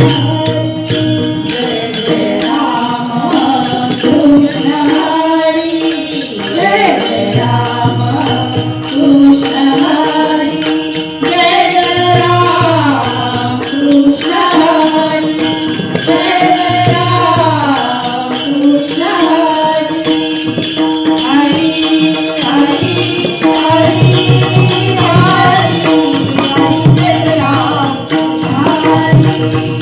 Hari Jai Hari